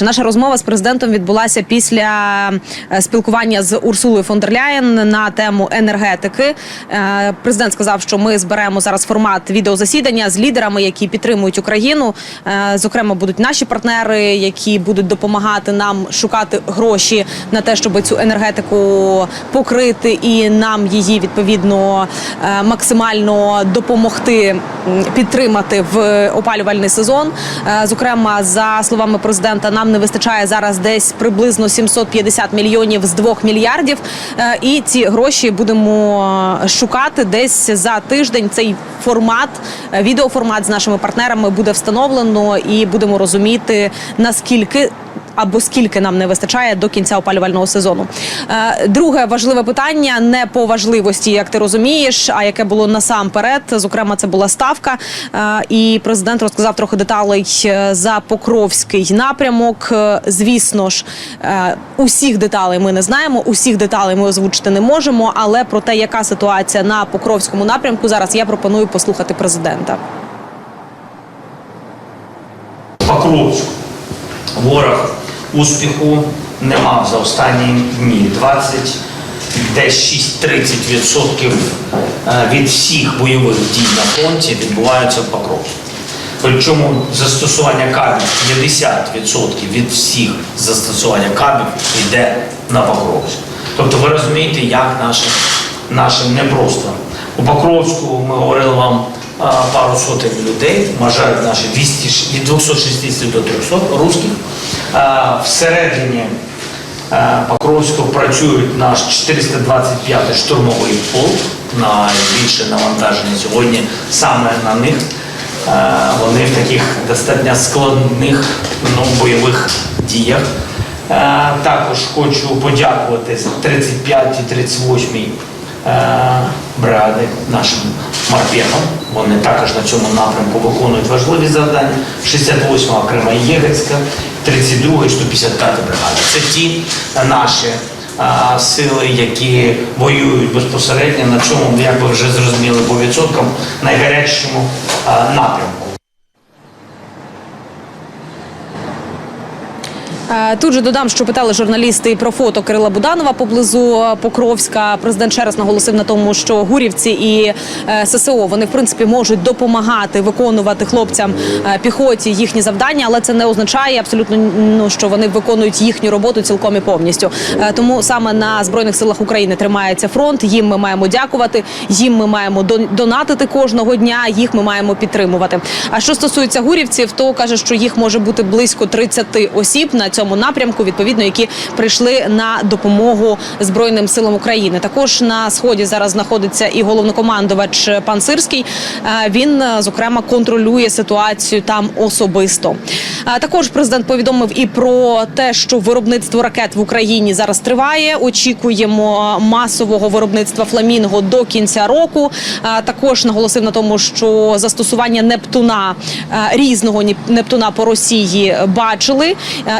Що наша розмова з президентом відбулася після е, спілкування з Урсулою фон дер Ляєн на тему енергетики. Е, Президент сказав, що ми зберемо зараз формат відеозасідання з лідерами, які підтримують Україну. Е, Зокрема, будуть наші партнери, які будуть допомагати нам шукати гроші на те, щоб цю енергетику покрити і нам її відповідно максимально допомогти підтримати в опалювальний сезон. Зокрема, за словами президента, нам не вистачає зараз десь приблизно 750 мільйонів з 2 мільярдів. Е, І ці гроші будемо шукати десь за тиждень. Цей формат, е, відеоформат з нашими партнерами буде встановлено, і будемо розуміти наскільки. Або скільки нам не вистачає до кінця опалювального сезону. Е, Друге важливе питання не по важливості, як ти розумієш, а яке було насамперед. Зокрема, це була ставка. Е, І президент розказав трохи деталей е, за Покровський напрямок. Звісно ж, усіх деталей ми не знаємо, усіх деталей ми озвучити не можемо. Але про те, яка ситуація на Покровському напрямку, зараз я пропоную послухати президента. Покровську. Ворог успіху не мав за останні дні. 20, десь 6-30% від всіх бойових дій на фронті відбуваються в Покровську. Причому застосування кабів 50% від всіх застосування кабів йде на Покровськ. Тобто ви розумієте, як наше, наше непросто. У Покровську ми говорили вам пару сотень людей, вважають наші 200, ш- від 260 до 300 русських. Всередині а, Покровську працюють наш 425-й штурмовий полк, найбільше навантаження сьогодні саме на них. Вони в таких достатньо складних ну, бойових діях. Також хочу подякувати 35 і 38 е, бригади нашим морпехам. Вони також на цьому напрямку виконують важливі завдання. 68 окрема Єгицька, 32 і 155 бригада. Це ті наші а, сили, які воюють безпосередньо на цьому, як ви вже зрозуміли по відсоткам, найгарячішому а, напрямку. Тут же додам, що питали журналісти про фото Кирила Буданова поблизу Покровська. Президент ще раз наголосив на тому, що гурівці і е, ССО вони в принципі можуть допомагати виконувати хлопцям е, піхоті їхні завдання, але це не означає абсолютно ну, що вони виконують їхню роботу цілком і повністю. Е, Тому саме на збройних силах України тримається фронт. Їм ми маємо дякувати. Їм ми маємо дон- донатити кожного дня. Їх ми маємо підтримувати. А що стосується гурівців, то каже, що їх може бути близько 30 осіб на цьому напрямку, відповідно, які прийшли на допомогу збройним силам України. Також на сході зараз знаходиться і головнокомандувач пан Сирський. Е, Він е, зокрема контролює ситуацію там особисто. Е, Також президент повідомив і про те, що виробництво ракет в Україні зараз триває. Очікуємо масового виробництва фламінго до кінця року. Також наголосив на тому, що застосування Нептуна різного Нептуна по Росії бачили.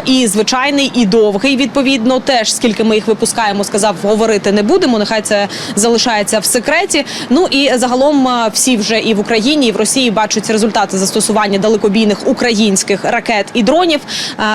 І звичайний, і довгий. Відповідно, теж скільки ми їх випускаємо, сказав, говорити не будемо. Нехай це залишається в секреті. Ну і загалом е, всі вже і в Україні, і в Росії бачать результати застосування далекобійних українських ракет і дронів.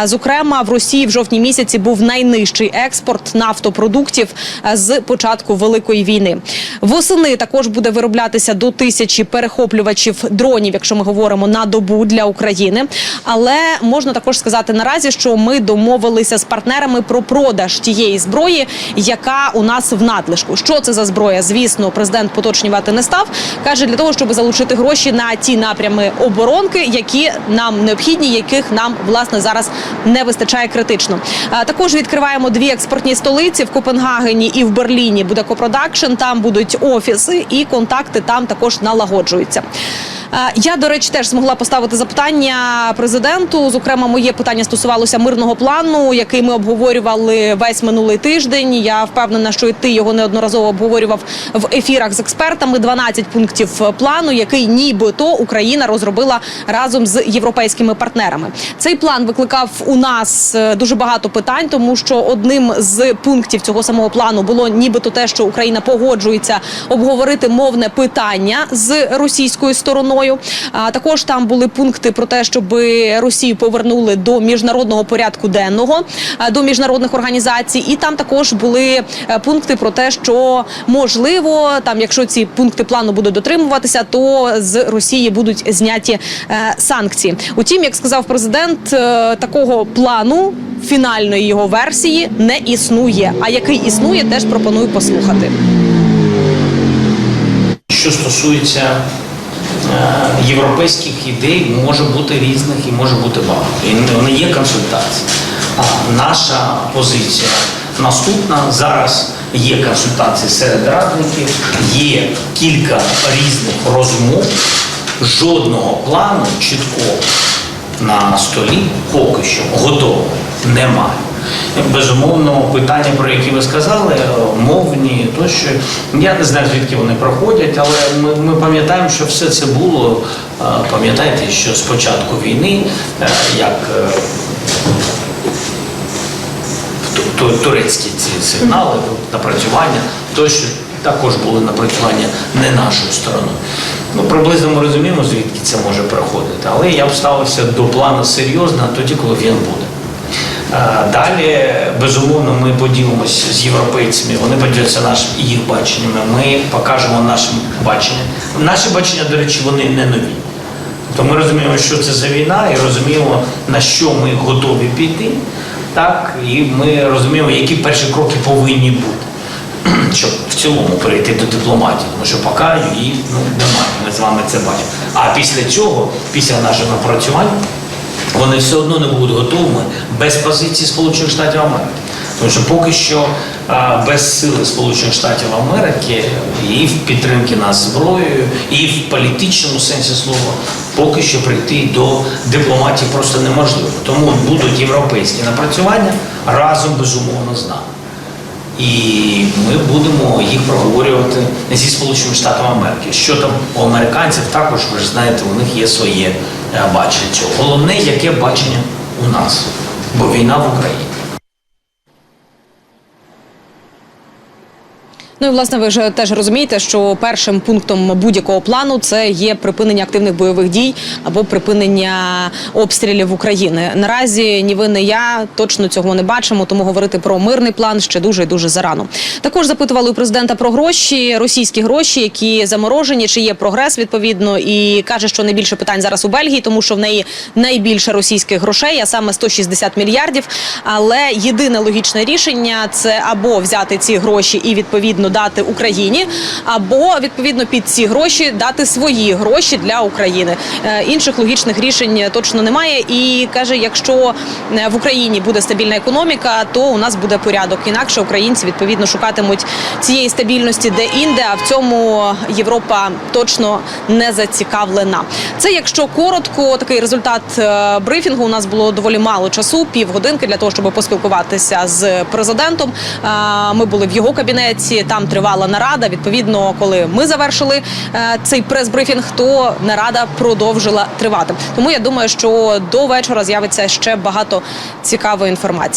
Е, Зокрема, в Росії в жовтні місяці був найнижчий експорт нафтопродуктів е, з початку великої війни. Восени також буде вироблятися до тисячі перехоплювачів дронів, якщо ми говоримо на добу для України. Але можна також сказати наразі, що ми домовилися з партнерами про продаж тієї зброї, яка у нас в надлишку. Що це за зброя? Звісно, президент поточнювати не став. каже для того, щоб залучити гроші на ті напрями оборонки, які нам необхідні, яких нам власне зараз не вистачає критично. Також відкриваємо дві експортні столиці в Копенгагені і в Берліні. Буде копродакшн. Там будуть офіси, і контакти там також налагоджуються. Я, до речі, теж змогла поставити запитання президенту. Зокрема, моє питання стосувалося мирного плану, який ми обговорювали весь минулий тиждень. Я впевнена, що і ти його неодноразово обговорював в ефірах з експертами. 12 пунктів плану, який нібито Україна розробила разом з європейськими партнерами. Цей план викликав у нас е, дуже багато питань, тому що одним з пунктів цього самого плану було нібито те, що Україна погоджується обговорити мовне питання з російською стороною. А також там були пункти про те, щоб Росію повернули до міжнародного порядку денного, до міжнародних організацій. І там також були е, пункти про те, що можливо, там, якщо ці пункти плану будуть дотримуватися, то з Росії будуть зняті е, санкції. Утім, як сказав президент, е, такого плану фінальної його версії не існує. А який існує, теж пропоную послухати. Що стосується е, європейських ідей, може бути різних і може бути багато. І вони є. А наша позиція наступна. Зараз є консультації серед радників, є кілька різних розмов. Жодного плану чіткого на столі поки що готового немає. Безумовно, питання, про які ви сказали, мовні тощо. Я не знаю, звідки вони проходять, але ми, ми пам'ятаємо, що все це було. е, Пам'ятаєте, що з початку війни, е, як е, ту- ту- турецькі ці сигнали, напрацювання, тощо також були напрацювання не нашою стороною. Ну, приблизно ми розуміємо, звідки це може приходити, але я б ставився до плану серйозно тоді, коли він буде. Е, Далі, безумовно, ми поділимося з європейцями, вони поділяться нашим і їх баченнями. Ми покажемо нашим бачення. Наші бачення, до речі, вони не нові. Тобто ми розуміємо, що це за війна, і розуміємо, на що ми готові піти. Так, і ми розуміємо, які перші кроки повинні бути, щоб в цілому перейти до дипломатії, тому що поки її ну, немає. Ми з вами це бачимо. А після цього, після нашого напрацювання, вони все одно не будуть готовими без позиції Сполучених Штатів Америки. Тому що поки що без сили Сполучених Штатів Америки і в підтримки нас зброєю, і в політичному сенсі слова, поки що прийти до дипломатії просто неможливо. Тому будуть європейські напрацювання разом безумовно з нами. І ми будемо їх проговорювати зі Сполученими Штатами Америки. Що там у американців також, ви ж знаєте, у них є своє цього. Головне, яке бачення у нас, бо війна в Україні. Ну і власне ви ж теж розумієте, що першим пунктом будь-якого плану це є припинення активних бойових дій або припинення обстрілів України. Наразі ні ви, ні я точно цього не бачимо, тому говорити про мирний план ще дуже і дуже зарано. Також запитували у президента про гроші, російські гроші, які заморожені, чи є прогрес відповідно, і каже, що найбільше питань зараз у Бельгії, тому що в неї найбільше російських грошей, а саме 160 мільярдів. Але єдине логічне рішення це або взяти ці гроші і відповідно дати Україні, або відповідно під ці гроші дати свої гроші для України. Е, Інших логічних рішень точно немає. І каже, якщо е, в Україні буде стабільна економіка, то у нас буде порядок. Інакше українці відповідно шукатимуть цієї стабільності де інде. А в цьому Європа точно не зацікавлена. Це якщо коротко, такий результат е, брифінгу. У нас було доволі мало часу, півгодинки для того, щоб поспілкуватися з президентом. Ми були в його кабінеті. Там тривала нарада. Відповідно, коли ми завершили е, цей прес-брифінг, то нарада продовжила тривати. Тому я думаю, що до вечора з'явиться ще багато цікавої інформації.